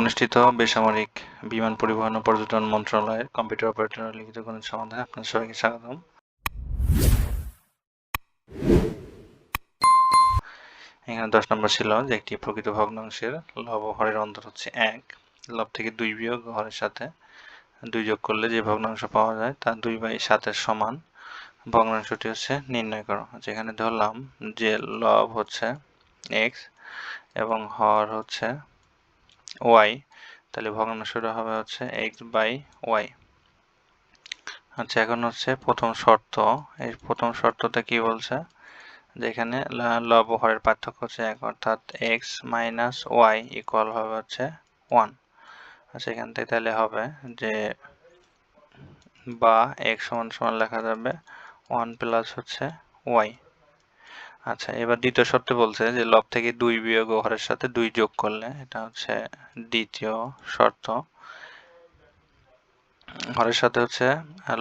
অনুষ্ঠিত বেসামরিক বিমান পরিবহন ও পর্যটন মন্ত্রণালয়ের কম্পিউটার অপারেটর লিখিত গণিত সমাধান আপনাদের সবাইকে স্বাগতম। এখানে দশ নম্বর ছিল যে একটি প্রকৃত ভগ্নাংশের লব ও হরের অন্তর হচ্ছে এক। লব থেকে দুই বিয়োগ হরের সাথে দুই যোগ করলে যে ভগ্নাংশ পাওয়া যায় তা দুই বাই সাতের সমান ভগ্নাংশটি হচ্ছে নির্ণয় করো। যেখানে ধরলাম যে লব হচ্ছে এক্স এবং হর হচ্ছে ওয়াই। তাহলে ভগ্নাংশটা হবে হচ্ছে এক্স বাই ওয়াই আচ্ছা এখন হচ্ছে প্রথম শর্ত। এই প্রথম শর্ততে কি বলছে? যেখানে লব হরের পার্থক্য হচ্ছে এক, অর্থাৎ এক্স মাইনাস ওয়াই ইকুয়াল হবে হচ্ছে ওয়ান আচ্ছা এখান থেকে তাহলে হবে যে বা এক্স সমান সমান লেখা যাবে ওয়ান প্লাস হচ্ছে ওয়াই আচ্ছা এবার দ্বিতীয় শর্তে বলছে যে লব থেকে দুই বিয়োগ হরের সাথে দুই যোগ করলে, এটা হচ্ছে দ্বিতীয় শর্ত। হরের সাথে হচ্ছে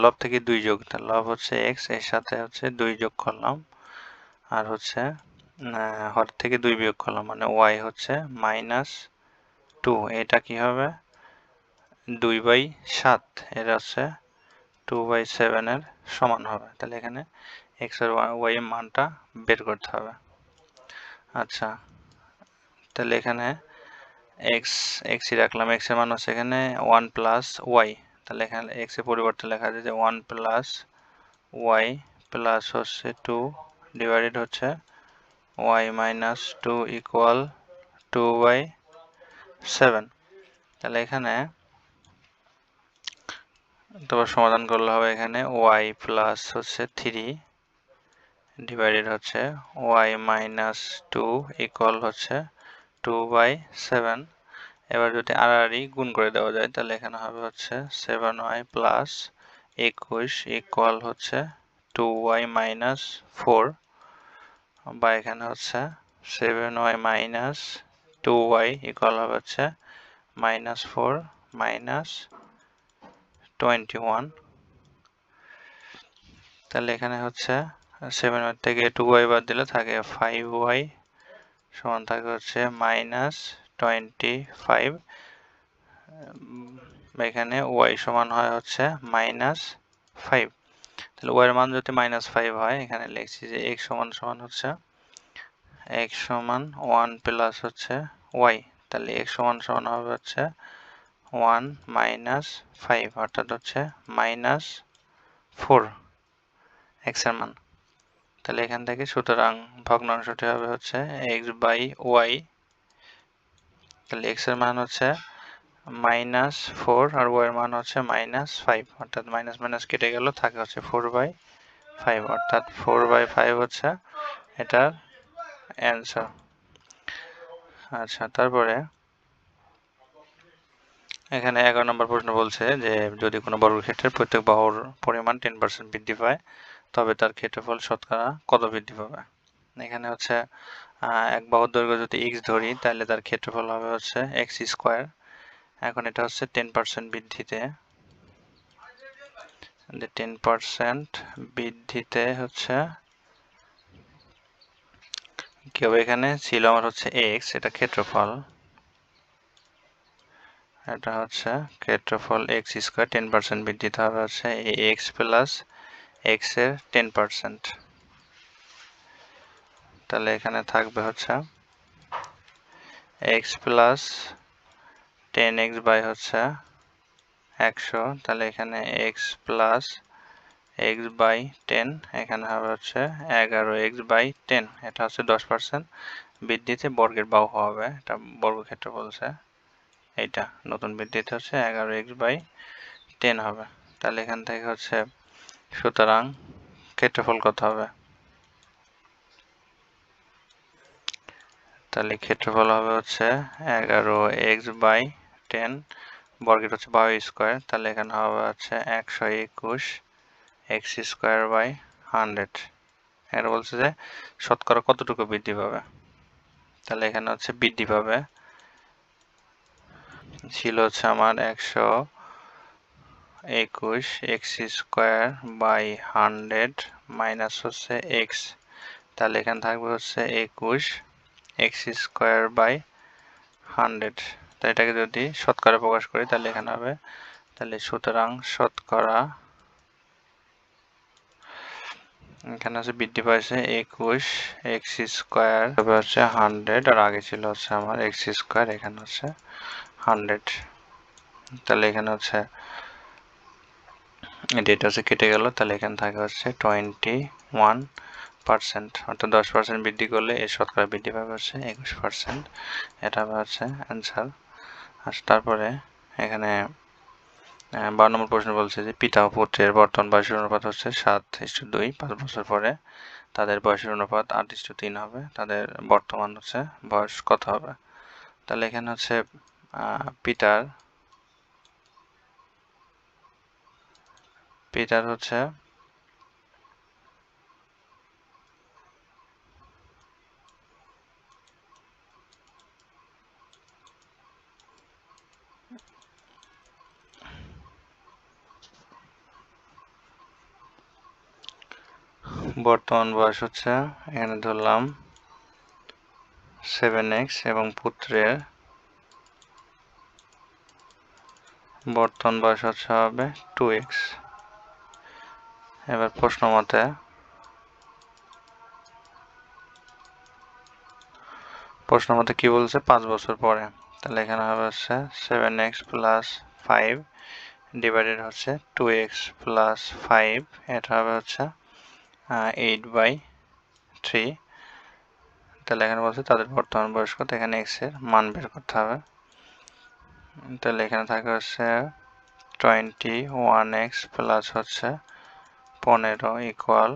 লব থেকে দুই যোগ লব হচ্ছে এক্সের সাথে হচ্ছে দুই যোগ করলাম। আর হচ্ছে হর থেকে দুই বিয়োগ করলাম মানে ওয়াই হচ্ছে মাইনাস টু এটা কি হবে? দুই বাই সাত, এটা হচ্ছে টু বাই সেভেনের সমান হবে। তাহলে এখানে এক্স আর ওয়াই মানটা বের করতে হবে। আচ্ছা তাহলে এখানে এক্স এক্সই রাখলাম। এক্সের মান হচ্ছে এখানে ওয়ান প্লাস ওয়াই তাহলে এখানে এক্সের পরিবর্তে লেখা যায় যে ওয়ান প্লাস ওয়াই প্লাস হচ্ছে টু ডিভাইডেড হচ্ছে Y minus two equal to by seven তাহলে এখানে তারপর সমাধান করলে হবে এখানে ওয়াই প্লাস হচ্ছে থ্রি ডিভাইডেড হচ্ছে ওয়াই মাইনাস টু ইকুয়াল হচ্ছে টু বাই সেভেন এবার যদি আড়াআড়ি গুণ করে দেওয়া যায়, তাহলে এখানে হবে হচ্ছে সেভেন ওয়াই প্লাস একুশ ইকুয়াল হচ্ছে টু ওয়াই মাইনাস ফোর বা এখানে হচ্ছে seven Y minus two Y equal হবে হচ্ছে minus four minus twenty one তাহলে এখানে হচ্ছে সেভেন ওয়াই থেকে টু ওয়াই বাদ দিলে থাকে ফাইভ ওয়াই সমান থাকে হচ্ছে মাইনাস টোয়েন্টি ফাইভ এখানে ওয়াই সমান হয় হচ্ছে মাইনাস ফাইভ তাহলে ওয়াই মান যদি মাইনাস ফাইভ হয়, এখানে লিখছি যে এক্স সমান সমান হচ্ছে এক্স সমান ওয়ান প্লাস হচ্ছে ওয়াই তাহলে এক্স সমান সমান হবে হচ্ছে ওয়ান মাইনাস ফাইভ অর্থাৎ হচ্ছে মাইনাস ফোর এক্সের মান। তাহলে এখান থেকে সুতরাং ভগ্নাংশটি হবে হচ্ছে এক্স বাই ওয়াই তাহলে এক্সের মান হচ্ছে মাইনাস ফোর আর ওয়াই এর মান হচ্ছে মাইনাস ফাইভ অর্থাৎ মাইনাস মাইনাস কেটে গেল, থাকে হচ্ছে ফোর বাই ফাইভ অর্থাৎ ফোর বাই ফাইভ হচ্ছে এটার অ্যান্সার আচ্ছা তারপরে এখানে এগারো নম্বর প্রশ্ন বলছে যে, যদি কোনো বর্গক্ষেত্রের প্রত্যেক বাহুর পরিমাণ টেন পার্সেন্ট বৃদ্ধি পায় তবে তার ক্ষেত্রফল শতকরা কত বৃদ্ধি পাবে? এখানে হচ্ছে এক বাহুর দৈর্ঘ্য যদি এক্স ধরি, তাহলে তার ক্ষেত্রফল হবে হচ্ছে এক্স স্কোয়ার এখন এটা হচ্ছে টেন পার্সেন্ট বৃদ্ধিতে। টেন পার্সেন্ট বৃদ্ধিতে হচ্ছে, কি হবে এখানে? ছিল আমার হচ্ছে এক্স এটা ক্ষেত্রফল। এটা হচ্ছে ক্ষেত্রফল এক্স স্কোয়ার টেন পার্সেন্ট বৃদ্ধিতে হবে হচ্ছে এক্স প্লাস এক্সের টেন পার্সেন্ট তাহলে এখানে থাকবে হচ্ছে X plus ten X by হচ্ছে একশো। তাহলে এখানে X plus X by ten এখানে হবে হচ্ছে এগারো এক্স বাই টেন এটা হচ্ছে দশ পার্সেন্ট বৃদ্ধিতে বর্গের বাহু হবে, এটা বর্গক্ষেত্র বলছে। এইটা, নতুন বৃদ্ধিতে হচ্ছে এগারো এক্স বাই টেন হবে। তাহলে এখান থেকে হচ্ছে সুতরাং ক্ষেত্রফল কত হবে? তাহলে ক্ষেত্রফল হবে হচ্ছে এগারো এক্স বাই টেন, বর্গের হচ্ছে বারো স্কোয়ার, তাহলে এখানে হবে হচ্ছে একশো একুশ এক্স স্কোয়ার বাই হান্ড্রেড। এখানে বলছে যে শতকরা কতটুকু বৃদ্ধি পাবে? তাহলে এখানে হচ্ছে বৃদ্ধি পাবে। ছিল হচ্ছে আমার একশো একুশ X square by hundred minus হচ্ছে এক্স। তাহলে এখানে থাকবে হচ্ছে একুশ এক্স স্কোয়ার বাই হান্ড্রেড। তো এটাকে যদি শতকরা প্রকাশ করি, তাহলে এখানে হবে, তাহলে সুতরাং শতকরা এখানে আছে বৃদ্ধি পাইছে একুশ এক্স স্কোয়ার তবে হচ্ছে হান্ড্রেড, আর আগে ছিল হচ্ছে আমার এক্স স্কোয়ার, এখানে হচ্ছে হান্ড্রেড। তাহলে এখানে হচ্ছে ডেটা হচ্ছে কেটে গেল, তাহলে এখানে থাকে হচ্ছে টোয়েন্টি ওয়ান পার্সেন্ট অর্থাৎ দশ পার্সেন্ট বৃদ্ধি করলে এই শতকরা বৃদ্ধি পাবে হচ্ছে একুশ পার্সেন্ট এটা হচ্ছে অ্যান্সার আর তারপরে এখানে বারো নম্বর প্রশ্ন বলছে যে পিতা ও পুত্রের বর্তমান বয়সের অনুপাত হচ্ছে সাত ইস্টু দুই, পাঁচ বছর পরে। তাদের বয়সের অনুপাত আট ইস্টু তিন হবে। তাদের বর্তমান হচ্ছে বয়স কত হবে? তাহলে এখানে হচ্ছে পিতার পিতার হচ্ছে বর্তমান বয়স হচ্ছে এখানে ধরলাম সেভেন এক্স এবং পুত্রের। বর্তমান বয়স হচ্ছে হবে টু এক্স এবার প্রশ্ন মতে। প্রশ্ন মতে কি বলছে? পাঁচ বছর পরে। তাহলে এখানে হবে হচ্ছে seven X plus five divided হচ্ছে টু এক্স প্লাস ফাইভ এটা হবে হচ্ছে এইট বাই থ্রি তাহলে এখানে বলছে তাদের বর্তমান বয়স কত? এখানে এক্সের মান বের করতে হবে। তাহলে এখানে থাকে হচ্ছে টোয়েন্টি ওয়ান এক্স প্লাস হচ্ছে পনেরো ইকুয়াল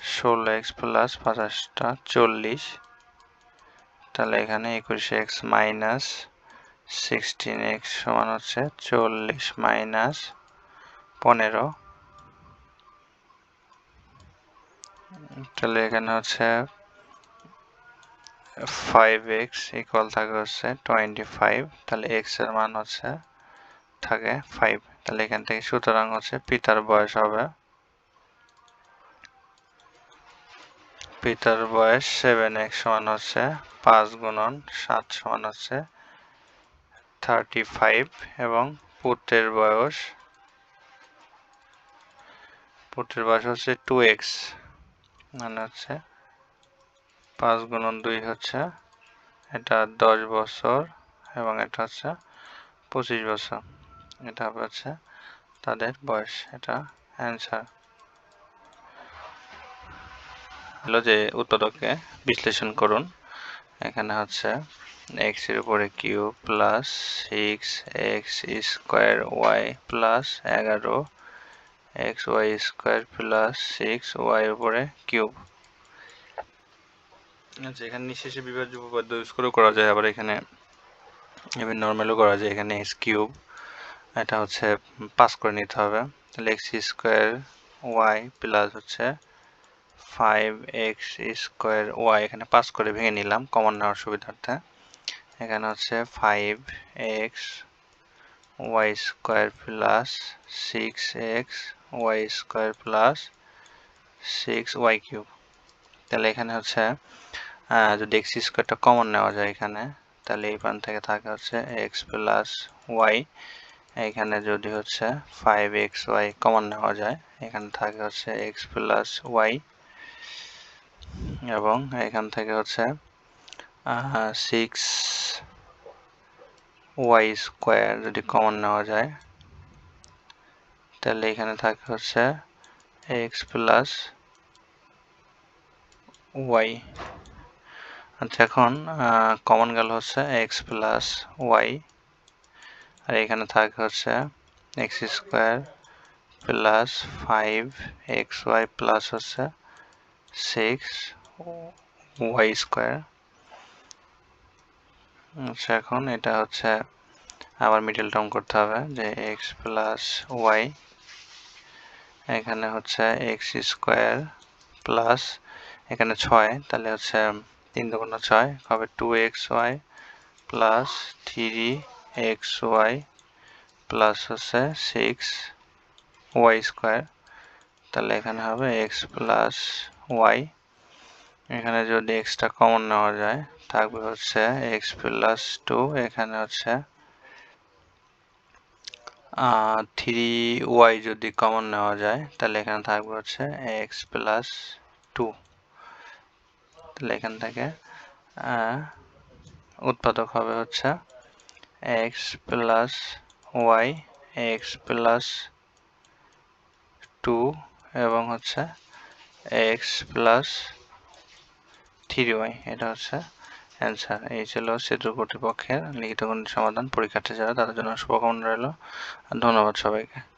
ষোলো এক্স প্লাস পঁচাশটা চল্লিশ। তাহলে এখানে একুশ এক্স মাইনাস সিক্সটিন এক্স সমান হচ্ছে চল্লিশ মাইনাস পনেরো। তাহলে এখানে হচ্ছে ফাইভ এক্স ইকুয়াল থাকে হচ্ছে টোয়েন্টি ফাইভ তাহলে এক্সের মান হচ্ছে থাকে ফাইভ তাহলে এখান থেকে সুতরাং হচ্ছে পিতার বয়স হবে পিতার বয়স সেভেন এক্স সমান হচ্ছে পাঁচ গুণন সাত সমান হচ্ছে থার্টি ফাইভ এবং পুত্রের বয়স পুত্রের বয়স হচ্ছে টু এক্স মানে হচ্ছে পাঁচ গুণন দুই হচ্ছে এটা দশ বছর এবং এটা হচ্ছে পঁচিশ বছর, এটা হচ্ছে তাদের বয়স, এটা অ্যান্সার হলো যে উৎপাদকে বিশ্লেষণ করুন। এখানে হচ্ছে এক্সের উপরে cube plus six X square Y plus এগারো X Y square plus six Y উপরে কিউব আচ্ছা এখানে নিঃশেষে বিভাজ্য উপপাদ্য ইউজ করেও করা যায়, আবার এখানে এবার নর্মালও করা যায়, এখানে এক্স কিউব এটা হচ্ছে পাস করে নিতে হবে। তাহলে এক্স স্কোয়ার ওয়াই প্লাস হচ্ছে ফাইভ এক্স স্কোয়ার ওয়াই এখানে পাস করে ভেঙে নিলাম কমন নেওয়ার সুবিধার্থে। এখানে হচ্ছে five X Y square plus six X Y square plus six Y cube তাহলে এখানে হচ্ছে যদি এক্স স্কোয়ারটা কমন নেওয়া যায় এখানে, তাহলে এই পান থেকে থাকে হচ্ছে এক্স প্লাস ওয়াই এখানে যদি হচ্ছে ফাইভ এক্স ওয়াই কমন নেওয়া যায়, এখানে থাকে হচ্ছে এক্স প্লাস ওয়াই এবং এখান থেকে হচ্ছে সিক্স ওয়াই স্কোয়ার যদি কমন নেওয়া যায়, তাহলে এখানে থাকে হচ্ছে এক্স প্লাস ওয়াই আচ্ছা এখন কমন গেল হচ্ছে এক্স প্লাস ওয়াই আর এখানে থাকে হচ্ছে X square plus five X Y plus হচ্ছে সিক্স ওয়াই স্কোয়ার আচ্ছা এখন এটা হচ্ছে আবার মিডল টার্ম করতে হবে, যে এক্স প্লাস ওয়াই এখানে হচ্ছে এক্স স্কোয়ার প্লাস এখানে ছয়, তাহলে হচ্ছে তিন দুগুণ ছয়, হবে two X Y plus three X Y plus হচ্ছে সিক্স ওয়াই স্কোয়ার তাহলে এখানে হবে এক্স প্লাস ওয়াই এখানে যদি এক্সটা কমন নেওয়া যায়, থাকবে হচ্ছে এক্স প্লাস টু এখানে হচ্ছে থ্রি ওয়াই যদি কমন নেওয়া যায়, তাহলে এখানে থাকবে হচ্ছে এক্স প্লাস টু তাহলে এখান থেকে উৎপাদক হবে হচ্ছে X plus Y X plus two এবং হচ্ছে এক্স প্লাস থ্রি ওয়াই এটা হচ্ছে অ্যান্সার এই ছিল চিত্র কর্তৃপক্ষের লিখিত গণিত সমাধান পরীক্ষার্থী যারা, তাদের জন্য শুভকামনা রইল। ধন্যবাদ সবাইকে।